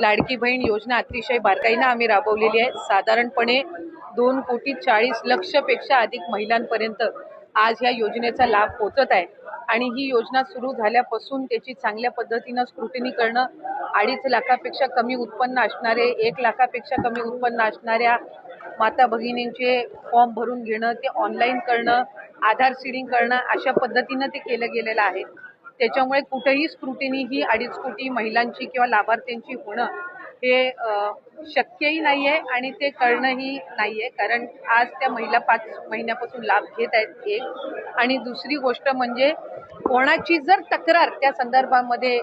लाडकी बहीण योजना अतिशय बारकाईनं आम्ही राबवलेली आहे. साधारणपणे दोन कोटी चाळीस लक्षपेक्षा अधिक महिलांपर्यंत आज ह्या योजनेचा लाभ पोचत आहे. आणि ही योजना सुरू झाल्यापासून त्याची चांगल्या पद्धतीनं स्क्रुटिनी करणं अडीच लाखापेक्षा कमी उत्पन्न असणारे एक लाखापेक्षा कमी उत्पन्न असणाऱ्या माता भगिनींचे फॉर्म भरून घेणं ते ऑनलाईन करणं आधार सीडिंग करणं अशा पद्धतीनं ते केलं गेलेलं आहे. त्याच्यामुळे कुठेही स्क्रुटिनी ही अडीच कोटी महिलांची किंवा लाभार्थ्यांची होणं हे शक्यही नाही आहे आणि ते करणंही नाही आहे कारण आज त्या महिला पाच महिन्यापासून लाभ घेत आहेत एक आणि दुसरी गोष्ट म्हणजे कोणाची जर तक्रार त्या संदर्भामध्ये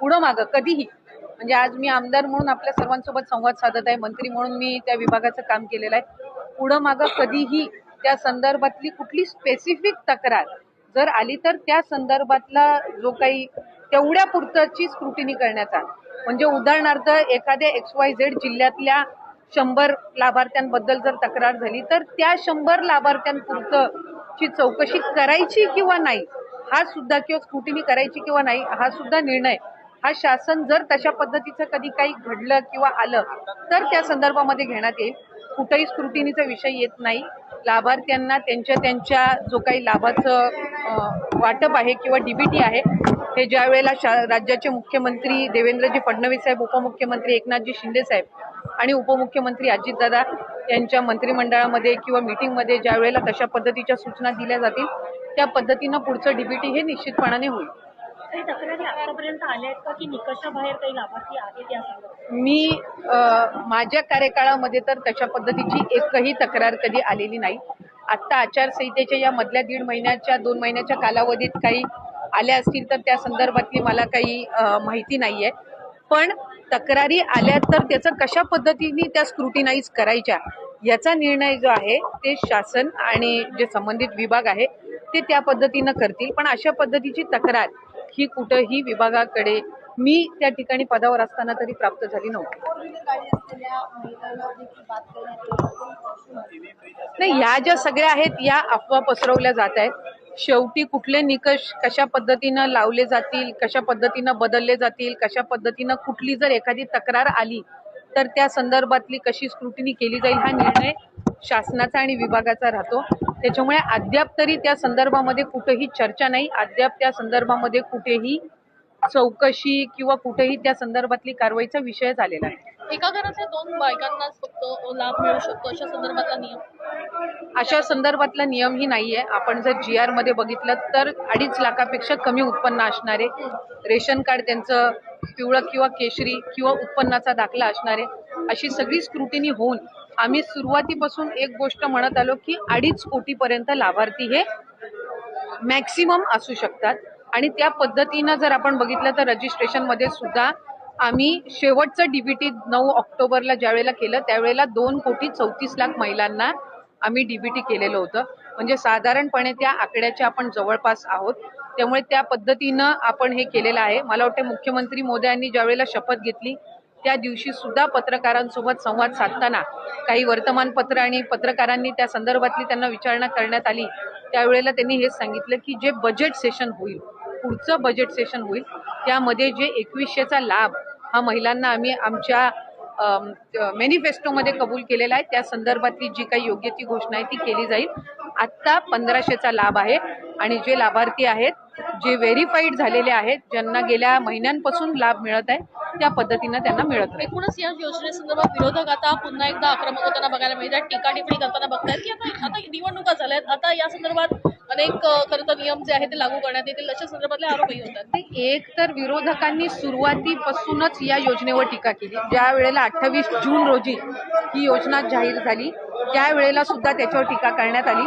पुढं मागं कधीही म्हणजे आज मी आमदार म्हणून आपल्या सर्वांसोबत संवाद साधत आहे मंत्री म्हणून मी त्या विभागाचं काम केलेलं आहे पुढं मागं कधीही त्या संदर्भातली कुठली स्पेसिफिक तक्रार जर आली तर त्या संदर्भातला जो काही तेवढ्या पुरतची स्क्रुटिनी करण्याचा म्हणजे उदाहरणार्थ एखाद्या एक्स वाय झेड जिल्ह्यातल्या शंभर लाभार्थ्यांबद्दल जर तक्रार झाली तर त्या शंभर लाभार्थ्यांपुरतं ची चौकशी करायची किंवा नाही हा सुद्धा किंवा स्क्रुटिनी करायची किंवा नाही हा सुद्धा निर्णय हा शासन जर तशा पद्धतीचं कधी काही घडलं किंवा आलं तर त्या संदर्भामध्ये घेण्यात येईल. कुठेही स्क्रुटिनीचा विषय येत नाही. लाभार्थ्यांना त्यांच्या त्यांच्या जो काही लाभाचं वाटप आहे किंवा डीबीटी आहे हे ज्या वेळेला शा राज्याचे मुख्यमंत्री देवेंद्रजी फडणवीस साहेब उपमुख्यमंत्री एकनाथजी शिंदे साहेब आणि उपमुख्यमंत्री अजितदादा यांच्या मंत्रिमंडळामध्ये किंवा मीटिंगमध्ये ज्या वेळेला तशा पद्धतीच्या सूचना दिल्या जातील त्या पद्धतीनं पुढचं डीबीटी हे निश्चितपणाने होईल. काही तक्रारी आतापर्यंत आल्या आहेत का की निकषाबाहेर काही लाभार्थी आहेत या मी माझ्या कार्यकाळामध्ये तर तशा पद्धतीची एकही तक्रार कधी आलेली नाही. आत्ता आचारसंहितेच्या या मधल्या दीड महिन्याच्या दोन महिन्याच्या कालावधीत काही आल्या असतील तर त्या संदर्भातली मला काही माहिती नाही आहे पण तक्रारी आल्या तर त्याचं कशा पद्धतीने त्या स्क्रुटिनाईज करायच्या याचा निर्णय जो आहे ते शासन आणि जे संबंधित विभाग आहे ते त्या पद्धतीनं करतील. पण अशा पद्धतीची तक्रार ही कुठंही विभागाकडे मी त्या ठिकाणी पदावर असताना तरी प्राप्त झाली नव्हती. नाही ह्या ज्या सगळ्या आहेत या अफवा पसरवल्या जात आहेत. शेवटी कुठले निकष कशा पद्धतीनं लावले जातील कशा पद्धतीनं बदलले जातील कशा पद्धतीनं कुठली जर एखादी तक्रार आली तर त्या संदर्भातली कशी स्क्रुटिनी केली जाईल हा निर्णय शासनाचा आणि विभागाचा राहतो. त्याच्यामुळे अद्याप तरी त्या संदर्भामध्ये कुठेही चर्चा नाही. अद्याप त्या संदर्भामध्ये कुठेही चौकशी किंवा कुठेही त्या संदर्भातली कारवाईचा विषय झालेला आहे एका घरातल्या दोन बायकांनाच फक्त लाभ मिळू शकतो अशा संदर्भातला नियम? अशा संदर्भातला नियमही नाहीये. आपण जर जी आरमध्ये बघितलं तर अडीच लाखापेक्षा कमी उत्पन्न असणारे रेशन कार्ड त्यांचं पिवळं किंवा केशरी किंवा उत्पन्नाचा दाखला असणारे अशी सगळी स्क्रुटिनी होऊन आम्ही सुरुवातीपासून एक गोष्ट म्हणत आलो की अडीच कोटीपर्यंत लाभार्थी हे मॅक्सिमम असू शकतात. आणि त्या पद्धतीनं जर आपण बघितलं तर रजिस्ट्रेशनमध्ये सुद्धा आम्ही शेवटचं डीबीटी नऊ ऑक्टोबरला ज्यावेळेला केलं त्यावेळेला दोन कोटी चौतीस लाख महिलांना आम्ही डीबीटी केलेलं होतं. म्हणजे साधारणपणे त्या आकड्याच्या आपण जवळपास आहोत. त्यामुळे त्या पद्धतीनं आपण हे केलेलं आहे. मला वाटतं मुख्यमंत्री मोदयांनी ज्यावेळेला शपथ घेतली त्या दिवशी सुद्धा पत्रकारांसोबत संवाद साधताना काही वर्तमानपत्र आणि पत्रकारांनी त्या संदर्भातली त्यांना विचारणा करण्यात आली. त्यावेळेला त्यांनी हेच सांगितलं की जे बजेट सेशन होईल पुढचं बजेट सेशन होईल त्यामध्ये जे एकवीसशेचा लाभ हा महिलांना आम्ही आमच्या मॅनिफेस्टोमध्ये कबूल केलेला आहे. त्या संदर्भातली जी काही योग्य ती घोषणा आहे ती केली जाईल. आत्ता पंधराशेचा लाभ आहे आणि जे लाभार्थी आहेत जे व्हेरीफाईड झालेले आहेत ज्यांना गेल्या महिन्यांपासून लाभ मिळत आहे त्या पद्धतीनं त्यांना मिळत राहील एकूणच या योजनेसंदर्भात विरोधक आता पुन्हा एकदा आक्रमक होताना बघायला मिळतात टीका टिप्पणी करताना बघतायत की आता आता निवडणुका झाल्यात. आता या संदर्भात अनेक अ, खरं तर नियम जे आहेत ते लागू करण्यात येतील अशा संदर्भातले आरोपही होतात. ते एक तर विरोधकांनी सुरुवातीपासूनच या योजनेवर टीका केली. ज्या वेळेला अठ्ठावीस जून रोजी ही योजना जाहीर झाली त्यावेळेला सुद्धा त्याच्यावर टीका करण्यात आली.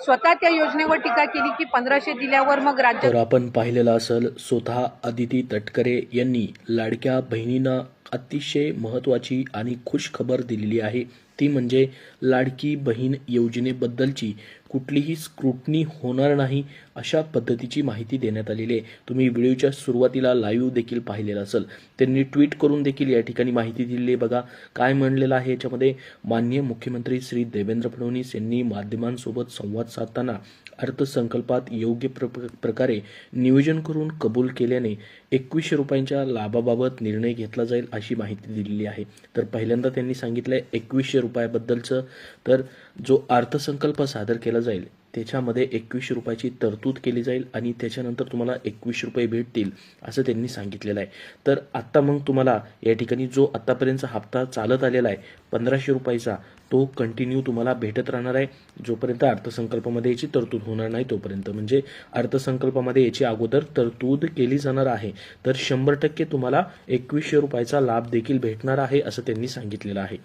स्वतः त्या योजनेवर टीका केली की पंधराशे दिल्यावर मग राज्य तर आपण पाहिलेलं असेल स्वतः अदिती तटकरे यांनी लाडक्या बहिणींना अतिशय महत्त्वाची आणि खुश खबर दिलेली आहे. ती म्हणजे लाडकी बहीण योजनेबद्दलची कुठलीही स्क्रुटनी होणार नाही अशा पद्धतीची माहिती देण्यात आलेली आहे. तुम्ही व्हिडिओच्या सुरुवातीला लाईव्ह देखील पाहिलेलं असेल. त्यांनी ट्विट करून देखील या ठिकाणी माहिती दिलेली आहे बघा. काय म्हणलेलं आहे याच्यामध्ये माननीय मुख्यमंत्री श्री देवेंद्र फडणवीस यांनी माध्यमांसोबत संवाद साधताना अर्थसंकल्पात योग्य प्र प्रकारे नियोजन करून कबूल केल्याने एकवीसशे रुपयांच्या लाभाबाबत निर्णय घेतला जाईल अशी माहिती दिलेली आहे. तर पहिल्यांदा त्यांनी सांगितलं आहे एकवीसशे रुपयाबद्दलचं. तर जो अर्थसंकल्प सादर केला जाईल त्याच्यामध्ये एकवीसशे रुपयाची तरतूद केली जाईल आणि त्याच्यानंतर तुम्हाला एकवीसशे रुपये भेटतील असं त्यांनी सांगितलेलं आहे. तर आत्ता मग तुम्हाला या ठिकाणी जो आत्तापर्यंतचा हप्ता चालत आलेला आहे पंधराशे रुपयाचा तो कंटिन्यू तुम्हाला भेटत राहणार आहे. जोपर्यंत अर्थसंकल्पामध्ये याची तरतूद होणार नाही तोपर्यंत. म्हणजे अर्थसंकल्पामध्ये याची अगोदर तरतूद केली जाणार आहे. तर शंभर टक्के तुम्हाला एकवीसशे रुपयाचा लाभ देखील भेटणार आहे असं त्यांनी सांगितलेलं आहे.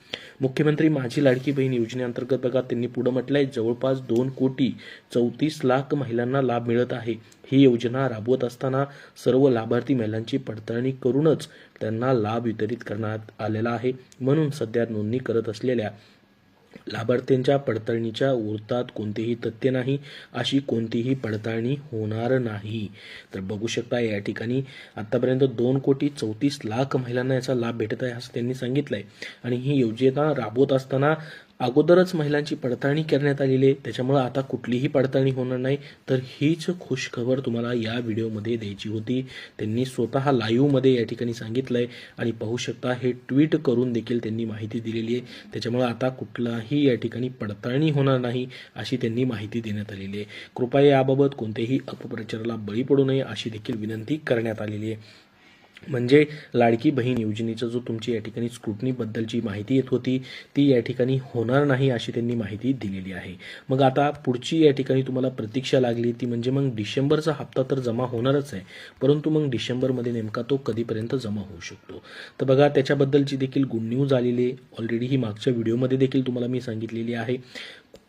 मुख्यमंत्री माझी लाडकी बहीण योजनेअंतर्गत बघा त्यांनी पुढं म्हटलंय जवळपास दोन कोटी चौतीस लाख महिलांना लाभ मिळत आहे. ही योजना राबवत असताना सर्व लाभार्थी महिलांची पडताळणी करूनच त्यांना लाभ वितरित करण्यात आलेला आहे. म्हणून सध्या नोंदणी करत असलेल्या लाभार्थ्यांच्या पडताळणीच्या वृत्तात कोणतेही तथ्य नाही अशी कोणतीही पडताळणी होणार नाही. तर बघू शकता या ठिकाणी आतापर्यंत दोन कोटी चौतीस लाख महिलांना याचा लाभ भेटत आहे असं त्यांनी सांगितलंय. आणि ही योजना राबवत असताना अगोदरच महिलांची पडताळणी करण्यात आलेली आहे. त्याच्यामुळे आता कुठलीही पडताळणी होणार नाही. तर हीच खुश खबर तुम्हाला या व्हिडिओमध्ये द्यायची होती. त्यांनी स्वतः लाईव्हमध्ये या ठिकाणी सांगितलंय. आणि पाहू शकता हे ट्विट करून देखील त्यांनी माहिती दिलेली आहे. त्याच्यामुळे आता कुठलाही या ठिकाणी पडताळणी होणार नाही अशी त्यांनी माहिती देण्यात आलेली आहे. कृपया याबाबत कोणत्याही अपप्रचाराला बळी पडू नये अशी देखील विनंती करण्यात आलेली आहे. म्हणजे लाडकी बहीण योजनेचा जो तुमची या ठिकाणी स्क्रुटनीबद्दलची माहिती येत होती ती या ठिकाणी होणार नाही अशी त्यांनी माहिती दिलेली आहे. मग आता पुढची या ठिकाणी तुम्हाला प्रतीक्षा लागली ती म्हणजे मग डिसेंबरचा हप्ता तर जमा होणारच आहे परंतु मग डिसेंबरमध्ये नेमका तो कधीपर्यंत जमा होऊ शकतो? तर बघा त्याच्याबद्दलची देखील गुड न्यूज आलेली आहे. ऑलरेडी ही मागच्या व्हिडिओमध्ये देखील तुम्हाला मी सांगितलेली आहे.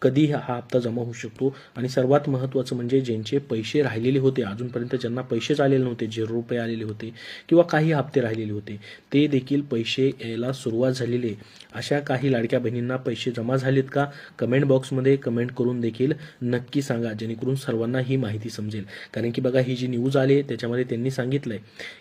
कधी हा हप्ता जमा होऊ शकतो. आणि सर्वात महत्त्वाचं म्हणजे ज्यांचे पैसे राहिलेले होते अजूनपर्यंत ज्यांना पैसेच आलेले नव्हते झिरो रुपये आलेले होते किंवा काही हप्ते राहिलेले होते ते देखील पैसे यायला सुरुवात झालेली अशा काही लाडक्या बहिणींना पैसे जमा झालेत का? कमेंट बॉक्समध्ये कमेंट करून देखील नक्की सांगा जेणेकरून सर्वांना ही माहिती समजेल. कारण की बघा ही जी न्यूज आली त्याच्यामध्ये त्यांनी सांगितलंय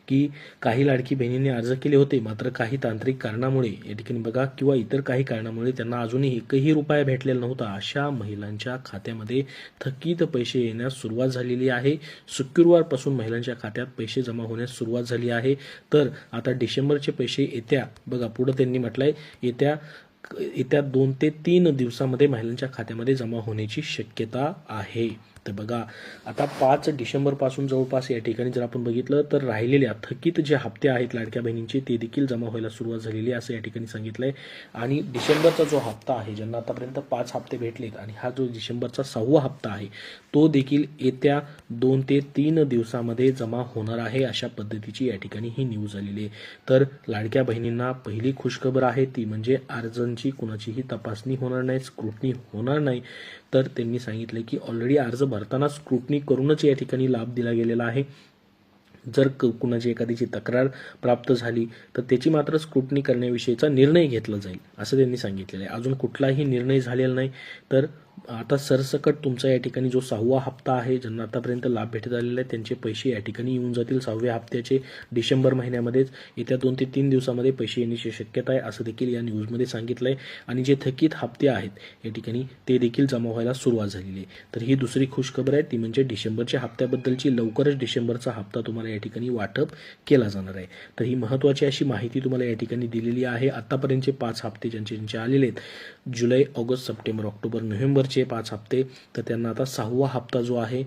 की काही लाडकी बहिणींनी अर्ज केले होते मात्र काही तांत्रिक कारणामुळे या ठिकाणी बघा किंवा इतर काही कारणामुळे त्यांना अजूनही एकही रुपया भेटलेला नव्हता. अशा महिलांच्या खात्यामध्ये थकीत पैसे येण्यास सुरुवात झालेली आहे. शुक्रवारपासून महिलांच्या खात्यात पैसे जमा होण्यास सुरुवात झाली आहे. तर आता डिसेंबरचे पैसे येत्या बघा पुढं त्यांनी म्हटलंय येत्या येत्या दोन ते तीन दिवसामध्ये महिलांच्या खात्यामध्ये जमा होण्याची शक्यता आहे. तर बघा आता पाच डिसेंबरपासून जवळपास या ठिकाणी जर आपण बघितलं तर राहिलेल्या थकीत जे हप्ते आहेत लाडक्या बहिणींचे ते देखील जमा व्हायला सुरुवात झालेली असं या ठिकाणी सांगितलंय. आणि डिसेंबरचा जो हप्ता आहे ज्यांना आतापर्यंत पाच हप्ते भेटलेत आणि हा जो डिसेंबरचा सहावा हप्ता आहे तो देखील येत्या दोन ते तीन दिवसामध्ये जमा होणार आहे अशा पद्धतीची या ठिकाणी ही न्यूज आलेली आहे. तर लाडक्या बहिणींना पहिली खुशखबर आहे ती म्हणजे अर्जांची कुणाचीही तपासणी होणार नाही स्क्रुटनी होणार नाही. तर त्यांनी सांगितलं की ऑलरेडी अर्ज भरताना स्क्रुटनी करूनच या ठिकाणी लाभ दिला गेलेला आहे. जर क कुणाची एखाद्याची तक्रार प्राप्त झाली तर त्याची मात्र स्क्रुटनी करण्याविषयीचा निर्णय घेतला जाईल असं त्यांनी सांगितलेलं आहे. अजून कुठलाही निर्णय झालेला नाही तर आता सरसकट तुमचा या ठिकाणी जो सहावा हप्ता आहे ज्यांना आतापर्यंत लाभ भेटत आलेला आहे त्यांचे पैसे या ठिकाणी येऊन जातील. सहाव्या हप्त्याचे डिसेंबर महिन्यामध्येच येत्या दोन ते तीन दिवसामध्ये पैसे येण्याची शक्यता आहे असं देखील या न्यूजमध्ये सांगितलं आहे आणि जे थकीत हप्ते आहेत या ठिकाणी ते देखील जमा व्हायला सुरुवात झालेली आहे. तर ही दुसरी खुशखबर आहे ती म्हणजे डिसेंबरच्या हप्त्याबद्दलची लवकरच डिसेंबरचा हप्ता तुम्हाला या ठिकाणी वाटप केला जाणार आहे. तर ही महत्त्वाची अशी माहिती तुम्हाला या ठिकाणी दिलेली आहे. आतापर्यंतचे पाच हप्ते ज्यांचे ज्यांचे आलेले आहेत जुलै ऑगस्ट सप्टेंबर ऑक्टोबर नोव्हेंबर नोव्हेंबरचे पाच हप्ते. तर त्यांना आता सहावा हप्ता जो आहे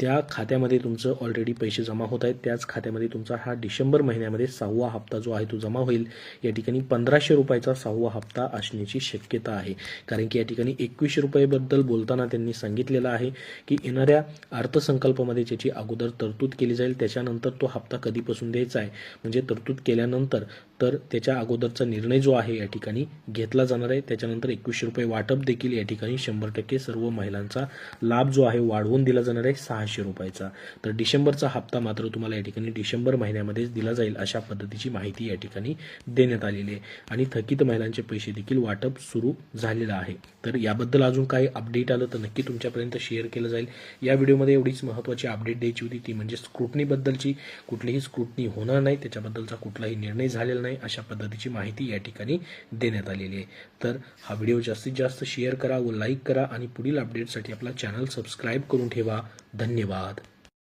त्या खात्यामध्ये तुमचं ऑलरेडी पैसे जमा होत आहेत. त्याच खात्यामध्ये तुमचा हा डिसेंबर महिन्यामध्ये सहावा हप्ता जो आहे तो जमा होईल. या ठिकाणी पंधराशे रुपयाचा सहावा हप्ता असण्याची शक्यता आहे. कारण की या ठिकाणी एकवीसशे रुपयेबद्दल बोलताना त्यांनी सांगितलेलं आहे की येणाऱ्या अर्थसंकल्पामध्ये ज्याची अगोदर तरतूद केली जाईल त्याच्यानंतर तो हप्ता कधीपासून द्यायचा आहे? म्हणजे तरतूद केल्यानंतर तर त्याच्या अगोदरचा निर्णय जो आहे या ठिकाणी घेतला जाणार आहे. त्याच्यानंतर एकवीसशे रुपये वाटप देखील या ठिकाणी शंभर टक्के सर्व महिलांचा लाभ जो आहे वाढवून दिला जाणार आहे सहाशे रुपयाचा. तर डिसेंबरचा हप्ता मात्र तुम्हाला या ठिकाणी डिसेंबर महिन्यामध्येच दिला जाईल अशा पद्धतीची माहिती या ठिकाणी देण्यात आलेली आहे. आणि थकीत महिलांचे पैसे देखील वाटप सुरू झालेलं आहे. तर याबद्दल अजून काही अपडेट आलं तर नक्की तुमच्यापर्यंत शेअर केलं जाईल. या व्हिडिओमध्ये एवढीच महत्त्वाची अपडेट द्यायची होती ती म्हणजे स्क्रुटनीबद्दलची. कुठलीही स्क्रुटनी होणार नाही त्याच्याबद्दलचा कुठलाही निर्णय झालेला नाही अशा पद्धतीची माहिती या ठिकाणी देण्यात आलेली आहे. तर हा व्हिडिओ जास्तीत जास्त शेअर करा व लाईक करा. आणि पुढील अपडेटसाठी आपला चॅनल सबस्क्राईब करून ठेवा. धन्यवाद.